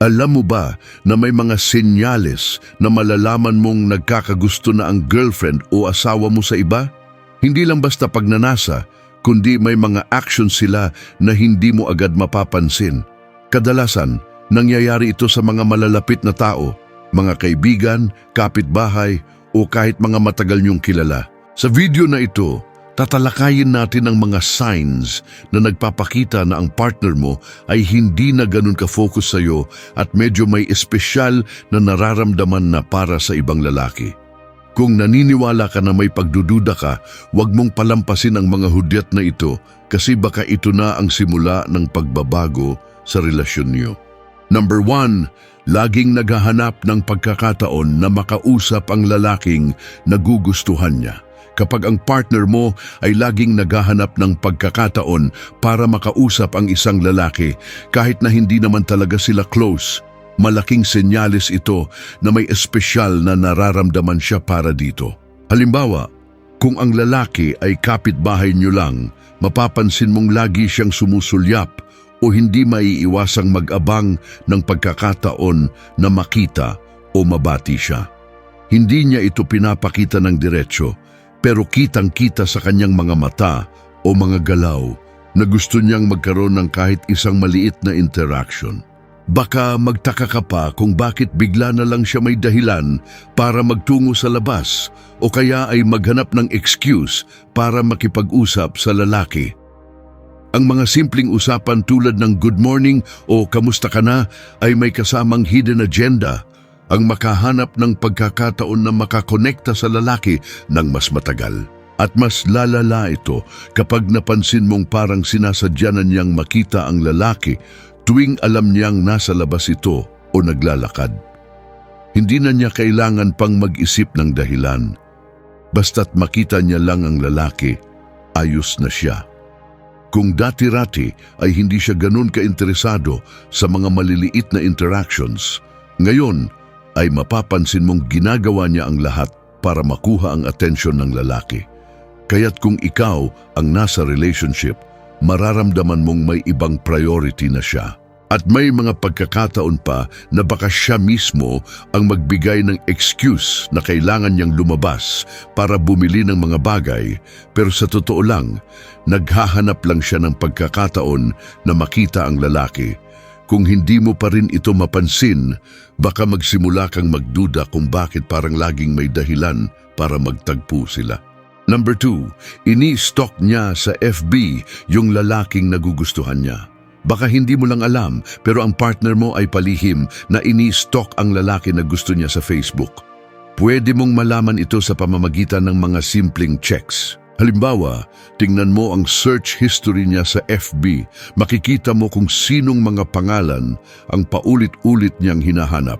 Alam mo ba na may mga senyales na malalaman mong nagkakagusto na ang girlfriend o asawa mo sa iba? Hindi lang basta pagnanasa, kundi may mga action sila na hindi mo agad mapapansin. Kadalasan, nangyayari ito sa mga malalapit na tao, mga kaibigan, kapitbahay, o kahit mga matagal niyong kilala. Sa video na ito, tatalakayin natin ang mga signs na nagpapakita na ang partner mo ay hindi na ganun ka-focus sa iyo at medyo may espesyal na nararamdaman na para sa ibang lalaki. Kung naniniwala ka na may pagdududa ka, huwag mong palampasin ang mga hudyat na ito kasi baka ito na ang simula ng pagbabago sa relasyon niyo. Number one, laging naghahanap ng pagkakataon na makausap ang lalaking nagugustuhan niya. Kapag ang partner mo ay laging naghahanap ng pagkakataon para makausap ang isang lalaki kahit na hindi naman talaga sila close, malaking senyales ito na may espesyal na nararamdaman siya para dito. Halimbawa, kung ang lalaki ay kapitbahay niyo lang, mapapansin mong lagi siyang sumusulyap o hindi maiiwasang mag-abang ng pagkakataon na makita o mabati siya. Hindi niya ito pinapakita ng diretsyo, pero kitang-kita sa kanyang mga mata o mga galaw na gusto niyang magkaroon ng kahit isang maliit na interaction. Baka magtaka ka pa kung bakit bigla na lang siya may dahilan para magtungo sa labas o kaya ay maghanap ng excuse para makipag-usap sa lalaki. Ang mga simpleng usapan tulad ng good morning o kamusta ka na ay may kasamang hidden agenda ang makahanap ng pagkakataon na makakonekta sa lalaki ng mas matagal. At mas lalala ito kapag napansin mong parang sinasadya na niyang makita ang lalaki tuwing alam niyang nasa labas ito o naglalakad. Hindi na niya kailangan pang mag-isip ng dahilan. Basta't makita niya lang ang lalaki, ayos na siya. Kung dati-rati ay hindi siya ganun kainteresado sa mga maliliit na interactions, ngayon ay mapapansin mong ginagawa niya ang lahat para makuha ang atensyon ng lalaki. Kaya't kung ikaw ang nasa relationship, mararamdaman mong may ibang priority na siya. At may mga pagkakataon pa na baka siya mismo ang magbigay ng excuse na kailangan niyang lumabas para bumili ng mga bagay, pero sa totoo lang, naghahanap lang siya ng pagkakataon na makita ang lalaki. Kung hindi mo pa rin ito mapansin, baka magsimula kang magduda kung bakit parang laging may dahilan para magtagpo sila. Number two, ini-stalk niya sa FB yung lalaking nagugustuhan niya. Baka hindi mo lang alam pero ang partner mo ay palihim na ini-stalk ang lalaki na gusto niya sa Facebook. Pwede mong malaman ito sa pamamagitan ng mga simpleng checks. Halimbawa, tingnan mo ang search history niya sa FB. Makikita mo kung sinong mga pangalan ang paulit-ulit niyang hinahanap.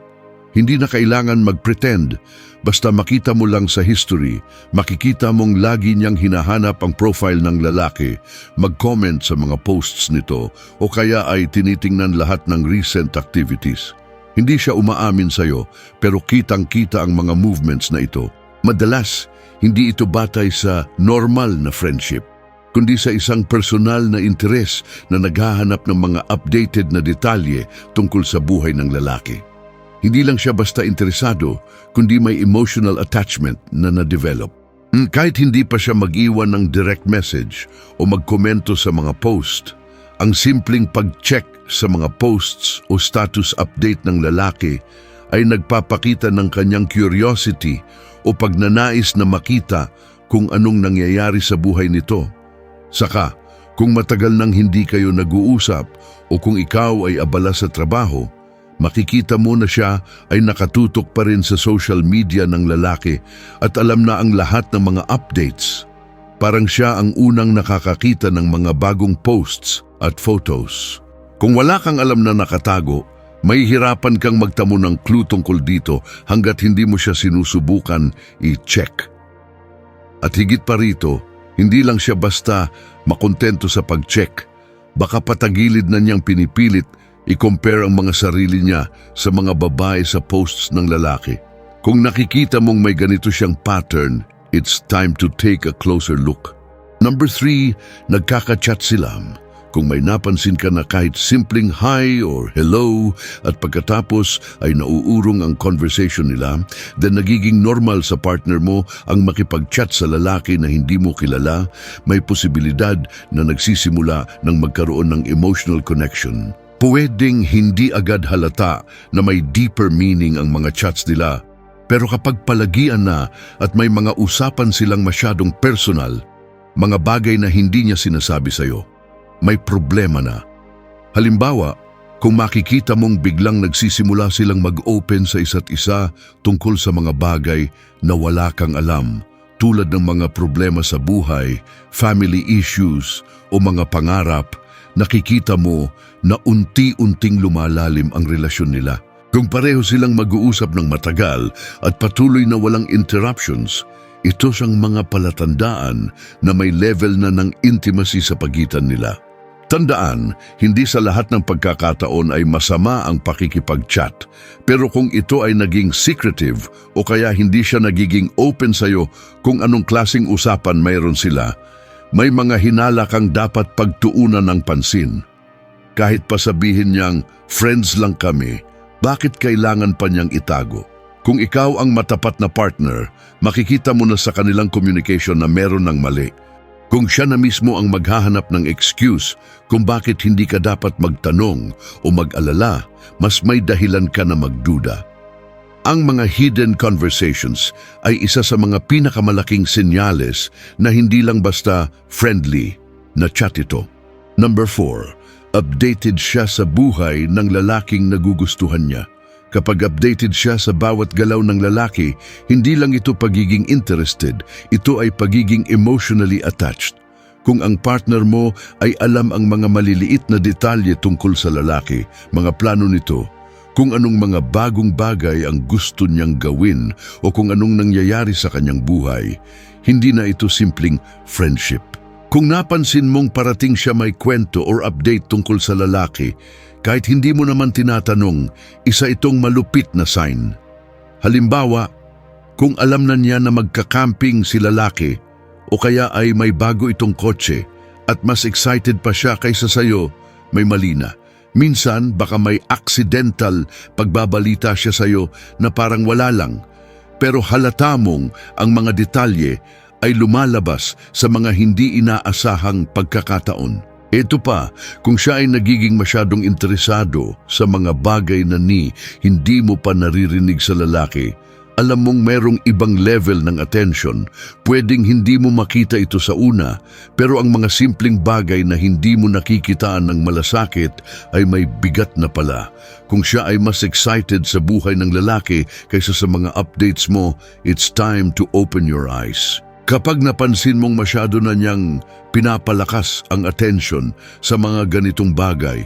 Hindi na kailangan mag-pretend. Basta makita mo lang sa history, makikita mong lagi niyang hinahanap ang profile ng lalaki, mag-comment sa mga posts nito, o kaya ay tinitingnan lahat ng recent activities. Hindi siya umaamin sa'yo, pero kitang-kita ang mga movements na ito. Madalas, hindi ito batay sa normal na friendship, kundi sa isang personal na interes na naghahanap ng mga updated na detalye tungkol sa buhay ng lalaki. Hindi lang siya basta interesado, kundi may emotional attachment na na-develop. Mm, Kahit hindi pa siya mag-iwan ng direct message o magkomento sa mga post, ang simpleng pag-check sa mga posts o status update ng lalaki ay nagpapakita ng kanyang curiosity o pagnanais na makita kung anong nangyayari sa buhay nito. Saka, kung matagal nang hindi kayo nag-uusap o kung ikaw ay abala sa trabaho, makikita mo na siya ay nakatutok pa rin sa social media ng lalaki at alam na ang lahat ng mga updates. Parang siya ang unang nakakakita ng mga bagong posts at photos. Kung wala kang alam na nakatago, may hirapan kang magtamo ng clue tungkol dito hanggat hindi mo siya sinusubukan i-check. At higit pa rito, hindi lang siya basta makontento sa pag-check. Baka patagilid na niyang pinipilit i-compare ang mga sarili niya sa mga babae sa posts ng lalaki. Kung nakikita mong may ganito siyang pattern, it's time to take a closer look. Number three, nagkaka-chat sila. Kung may napansin ka na kahit simpleng hi or hello at pagkatapos ay nauurong ang conversation nila, then nagiging normal sa partner mo ang makipag-chat sa lalaki na hindi mo kilala, may posibilidad na nagsisimula ng magkaroon ng emotional connection. Pwedeng hindi agad halata na may deeper meaning ang mga chats nila, pero kapag palagian na at may mga usapan silang masyadong personal, mga bagay na hindi niya sinasabi sa'yo, may problema na. Halimbawa, kung makikita mong biglang nagsisimula silang mag-open sa isa't isa tungkol sa mga bagay na wala kang alam, tulad ng mga problema sa buhay, family issues o mga pangarap, nakikita mo na unti-unting lumalalim ang relasyon nila. Kung pareho silang mag-uusap ng matagal at patuloy na walang interruptions, ito siyang mga palatandaan na may level na ng intimacy sa pagitan nila. Tandaan, hindi sa lahat ng pagkakataon ay masama ang pakikipag-chat. Pero kung ito ay naging secretive o kaya hindi siya nagiging open sa'yo kung anong klasing usapan mayroon sila, may mga hinala kang dapat pagtuunan ng pansin. Kahit pa sabihin niyang, friends lang kami, bakit kailangan pa niyang itago? Kung ikaw ang matapat na partner, makikita mo na sa kanilang communication na meron ng mali. Kung siya na mismo ang maghahanap ng excuse kung bakit hindi ka dapat magtanong o mag-alala, mas may dahilan ka na magduda. Ang mga hidden conversations ay isa sa mga pinakamalaking senyales na hindi lang basta friendly na chat ito. Number 4. Updated siya sa buhay ng lalaking nagugustuhan niya. Kapag updated siya sa bawat galaw ng lalaki, hindi lang ito pagiging interested, ito ay pagiging emotionally attached. Kung ang partner mo ay alam ang mga maliliit na detalye tungkol sa lalaki, mga plano nito, kung anong mga bagong bagay ang gusto niyang gawin o kung anong nangyayari sa kanyang buhay, hindi na ito simpleng friendship. Kung napansin mong parating siya may kwento or update tungkol sa lalaki, kahit hindi mo naman tinatanong, isa itong malupit na sign. Halimbawa, kung alam na niya na magkakamping si lalaki o kaya ay may bago itong kotse at mas excited pa siya kaysa sayo, may mali na. Minsan baka may accidental pagbabalita siya sayo na parang wala lang. Pero halata mong ang mga detalye ay lumalabas sa mga hindi inaasahang pagkakataon. Ito pa, kung siya ay nagiging masyadong interesado sa mga bagay na ni hindi mo pa naririnig sa lalaki, alam mong merong ibang level ng attention, pwedeng hindi mo makita ito sa una, pero ang mga simpleng bagay na hindi mo nakikitaan ng malasakit ay may bigat na pala. Kung siya ay mas excited sa buhay ng lalaki kaysa sa mga updates mo, it's time to open your eyes. Kapag napansin mong masyado na niyang pinapalakas ang attention sa mga ganitong bagay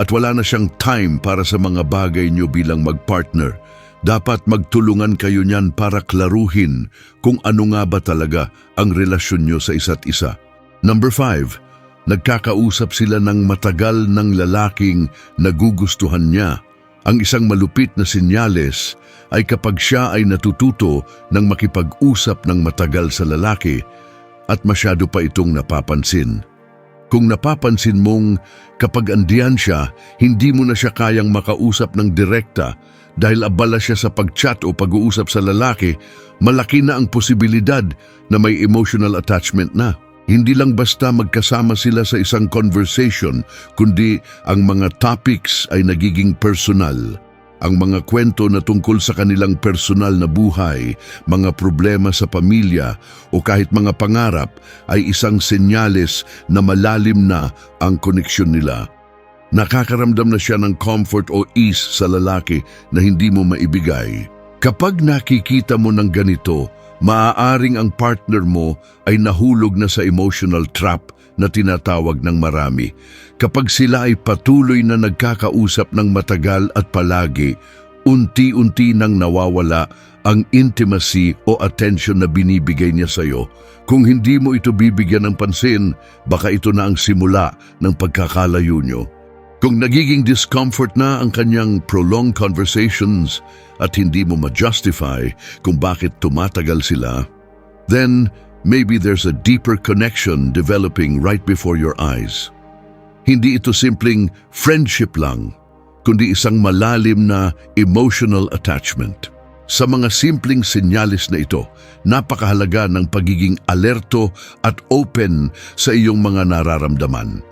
at wala na siyang time para sa mga bagay niyo bilang magpartner, dapat magtulungan kayo niyan para klaruhin kung ano nga ba talaga ang relasyon niyo sa isa't isa. Number 5. Nagkakausap sila ng matagal ng lalaking nagugustuhan niya. Ang isang malupit na sinyales ay kapag siya ay natututo ng makipag-usap ng matagal sa lalaki at masyado pa itong napapansin. Kung napapansin mong kapag andiyan siya, hindi mo na siya kayang makausap ng direkta dahil abala siya sa pag-chat o pag-uusap sa lalaki, malaki na ang posibilidad na may emotional attachment na. Hindi lang basta magkasama sila sa isang conversation, kundi ang mga topics ay nagiging personal. Ang mga kwento na tungkol sa kanilang personal na buhay, mga problema sa pamilya o kahit mga pangarap ay isang senyales na malalim na ang koneksyon nila. Nakakaramdam na siya ng comfort o ease sa lalaki na hindi mo maibigay. Kapag nakikita mo ng ganito, maaaring ang partner mo ay nahulog na sa emotional trap na tinatawag ng marami. Kapag sila ay patuloy na nagkakausap ng matagal at palagi, unti-unti nang nawawala ang intimacy o attention na binibigay niya sa iyo. Kung hindi mo ito bibigyan ng pansin, baka ito na ang simula ng pagkakalayo niyo. Kung nagiging discomfort na ang kanyang prolonged conversations at hindi mo ma-justify kung bakit tumatagal sila, then maybe there's a deeper connection developing right before your eyes. Hindi ito simpleng friendship lang, kundi isang malalim na emotional attachment. Sa mga simpleng sinyalis na ito, napakahalaga ng pagiging alerto at open sa iyong mga nararamdaman.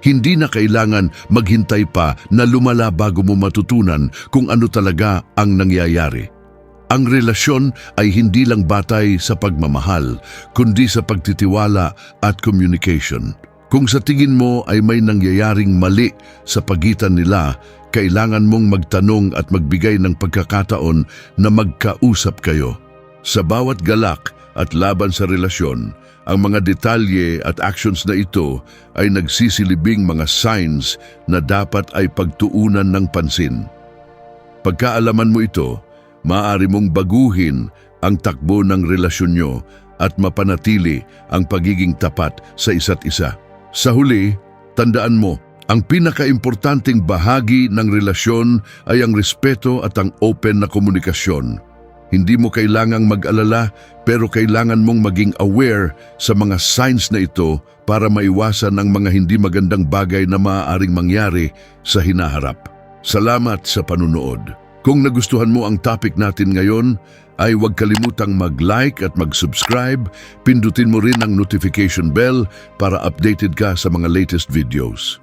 Hindi na kailangan maghintay pa na lumala bago mo matutunan kung ano talaga ang nangyayari. Ang relasyon ay hindi lang batay sa pagmamahal, kundi sa pagtitiwala at communication. Kung sa tingin mo ay may nangyayaring mali sa pagitan nila, kailangan mong magtanong at magbigay ng pagkakataon na magkausap kayo. Sa bawat galak at laban sa relasyon, ang mga detalye at actions na ito ay nagsisilibing mga signs na dapat ay pagtuunan ng pansin. Pagkaalaman mo ito, maaari mong baguhin ang takbo ng relasyon nyo at mapanatili ang pagiging tapat sa isa't isa. Sa huli, tandaan mo, ang pinakaimportanteng bahagi ng relasyon ay ang respeto at ang open na komunikasyon. Hindi mo kailangang mag-alala pero kailangan mong maging aware sa mga signs na ito para maiwasan ang mga hindi magandang bagay na maaaring mangyari sa hinaharap. Salamat sa panunood. Kung nagustuhan mo ang topic natin ngayon, ay huwag kalimutang mag-like at mag-subscribe. Pindutin mo rin ang notification bell para updated ka sa mga latest videos.